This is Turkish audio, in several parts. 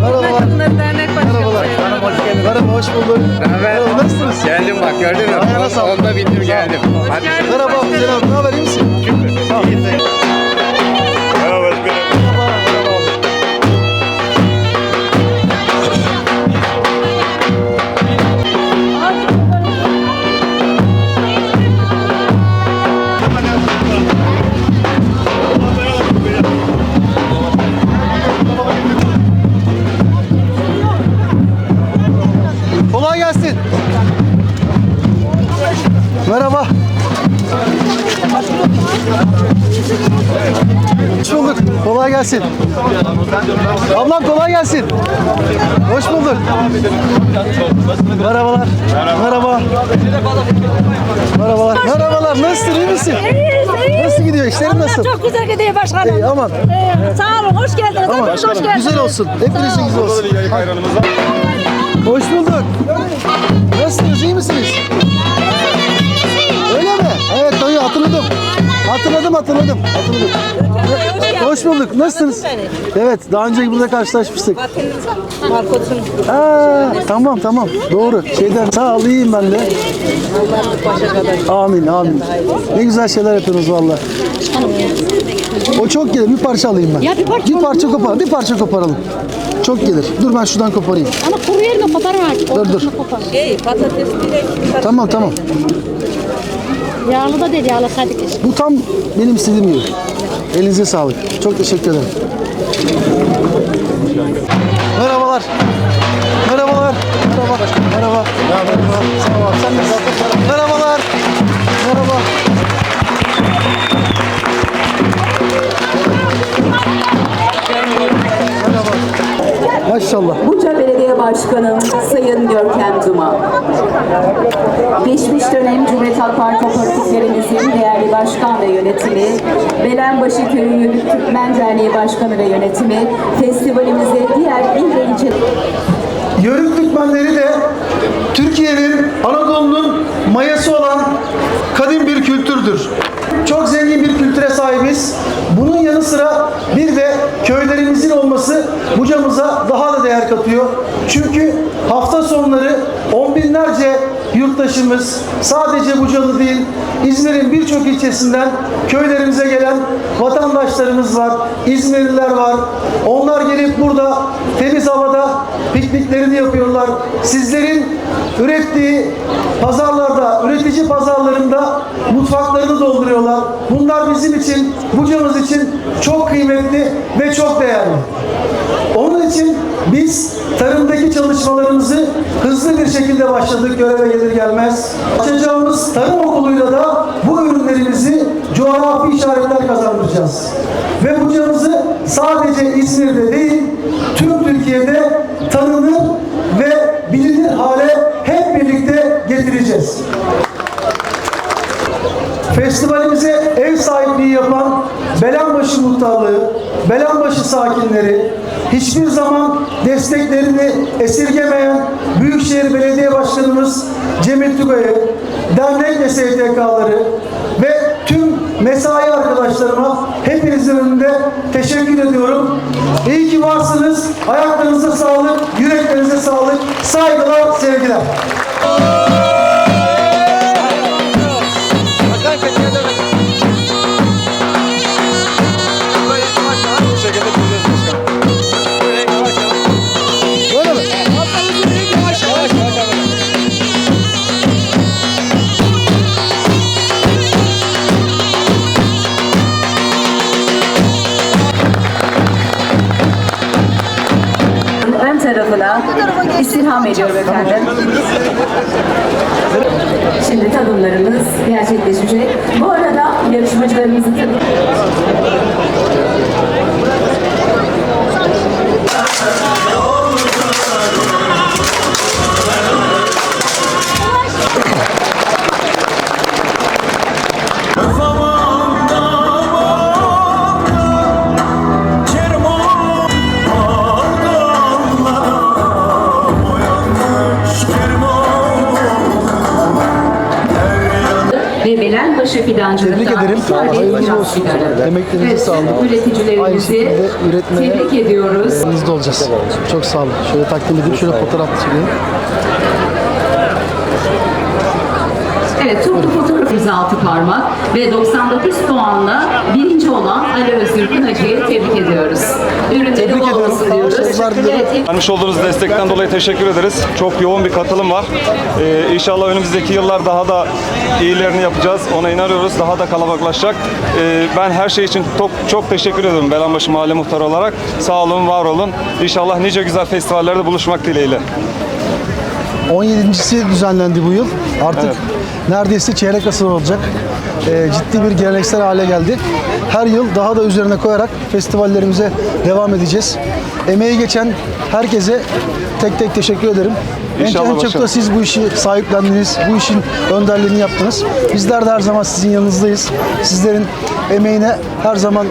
Merhabalar. Merhabalar. Hanım hoş geldin. Merhaba, hoş bulduk. Merhaba, nasılsınız? Geldim bak gördün mü? Ayağına sağlık. Onda bindim geldim. Hadi. Merhaba, Hüseyin abi. Ne haber, iyi misin? Sağ ol. Gelsin. Ablam kolay gelsin. Hoş bulduk. Merhabalar. Merhaba. Merhabalar. Merhabalar. Nasılsın? iyi misin? İyiyiz, iyiyiz. Nasıl gidiyor? İşlerin nasıl? Çok güzel gidiyor başkanım. İyi, aman. Ee, sağ olun, hoş geldiniz. Aman. Hoş geldiniz. Güzel olsun. Hepinizin güzel olsun. Hoş bulduk. Nasılsınız? iyi misiniz? Öyle mi? Evet dayı hatırladım. Hatırladım hatırladım. Hatırladım. Hoş bulduk. Nasılsınız? Evet, daha önce burada karşılaşmıştık. Ha, tamam tamam. Doğru. Şeyden sağ ol iyiyim ben de. Amin amin. Ne güzel şeyler yapıyorsunuz valla. O çok gelir. Bir parça alayım ben. Ya bir parça bir parça kopar. Bir parça koparalım. Çok gelir. Dur ben şuradan koparayım. ama kuru yerine koparma. Dur dur. Şey, patates direkt Tamam tamam. Yağlı da değil, yağlı sadık. Bu tam benim istediğim gibi. Elinize sağlık. Çok teşekkür ederim. Merhabalar. Merhabalar. Merhaba. Merhaba. Merhaba. Sen nasılsın? Merhabalar. Merhaba. Merhaba. Maşallah. Başkanım Sayın Görkem Duma. Geçmiş dönem Cumhuriyet Halk Parti kooperatiflerimizin değerli başkan ve yönetimi, Belenbaşı Köyü Türkmen Derneği Başkanı ve yönetimi, festivalimize diğer il ve ilçe Yörük Türkmenleri de Türkiye'nin, Anadolu'nun mayası olan kadim bir kültürdür. Çok zengin bir kültüre sahibiz. Bunun yanı sıra bir de köylerimizin olması Buca'mıza daha da değer katıyor. Çünkü hafta sonları on binlerce yurttaşımız sadece Bucalı değil İzmir'in birçok ilçesinden köylerimize gelen vatandaşlarımız var. İzmirliler var. Onlar gelip burada temiz havada pikniklerini yapıyorlar. Sizlerin ürettiği pazarlarda, üretici pazarlarında mutfaklarını dolduruyorlar. Bunlar bizim için, Buca'mız için çok kıymetli ve çok değerli. Onun için biz tarımdaki çalışmalarımızı hızlı bir şekilde başladık göreve gelir gelmez. Açacağımız tarım okuluyla da bu ürünlerimizi coğrafi işaretler kazandıracağız. Ve Buca'mızı sadece İzmir'de değil, tüm Türkiye'de tanınır ve bilinir hale hep birlikte getireceğiz. Festivalimize ev sahipliği yapan Belenbaşı Muhtarlığı, Belenbaşı sakinleri, hiçbir zaman desteklerini esirgemeyen Büyükşehir Belediye Başkanımız Cemil Tugay'ı, dernek ve STK'ları ve tüm mesai arkadaşlarıma hepinizin önünde teşekkür ediyorum. İyi ki varsınız. Ayaklarınıza sağlık, yüreklerinize sağlık. Saygılar, sevgiler. İstirham ediyorum efendim. Şimdi tadımlarımız gerçekleşecek. Bu arada yarışmacılarımızın tadım... Hayvancılık Tebrik ederim. Hayırlı olsun. Emeklerinize evet, sağlık. Aynı üretmeye tebrik ediyoruz. Yanınızda olacağız. Çok sağ olun. Şöyle takdim edip şöyle fotoğraf çekeyim. Evet, toplu fotoğraf 106 parmak ve 99 puanla birinci olan Ali Özgürk'ün Hacı'yı tebrik ediyoruz. Ürün tebrik ediyoruz. diyoruz. Evet. Olduğunuz destekten dolayı teşekkür ederiz. Çok yoğun bir katılım var. Ee, inşallah önümüzdeki yıllar daha da iyilerini yapacağız. Ona inanıyoruz. Daha da kalabalıklaşacak. Ee, ben her şey için çok, çok teşekkür ediyorum Belanbaşı Mahalle Muhtarı olarak. Sağ olun, var olun. İnşallah nice güzel festivallerde buluşmak dileğiyle. 17.si düzenlendi bu yıl. Artık Evet. neredeyse çeyrek asır olacak. Ee, ciddi bir geleneksel hale geldi. Her yıl daha da üzerine koyarak festivallerimize devam edeceğiz. Emeği geçen herkese tek tek teşekkür ederim. En, İnşallah en çok da siz bu işi sahiplendiniz, bu işin önderliğini yaptınız. Bizler de her zaman sizin yanınızdayız. Sizlerin emeğine her zaman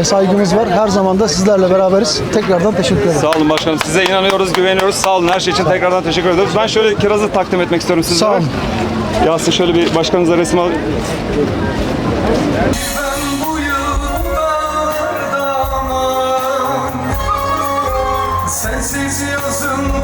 e, saygımız var. Her zaman da sizlerle beraberiz. Tekrardan teşekkür ederim. Sağ olun başkanım. Size inanıyoruz, güveniyoruz. Sağ olun. Her şey için tekrardan teşekkür ediyoruz. Ben şöyle kirazı takdim etmek istiyorum sizlere. Sağ olun. Yasin şöyle bir başkanınıza resim al. Sensiz yazın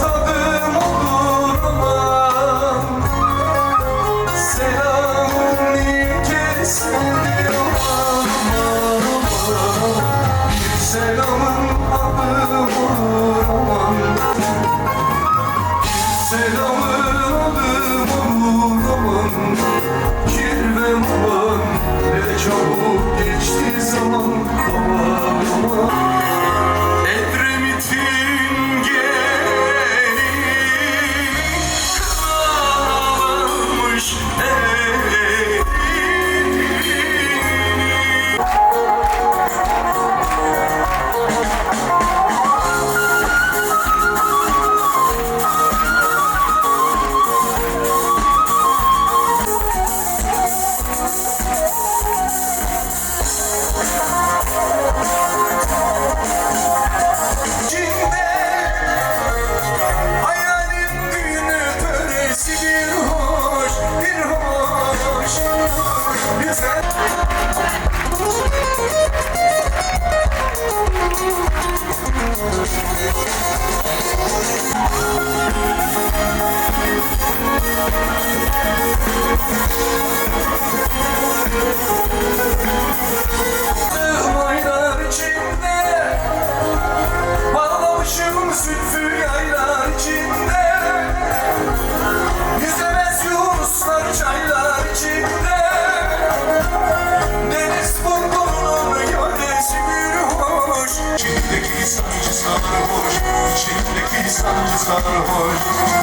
sarhoş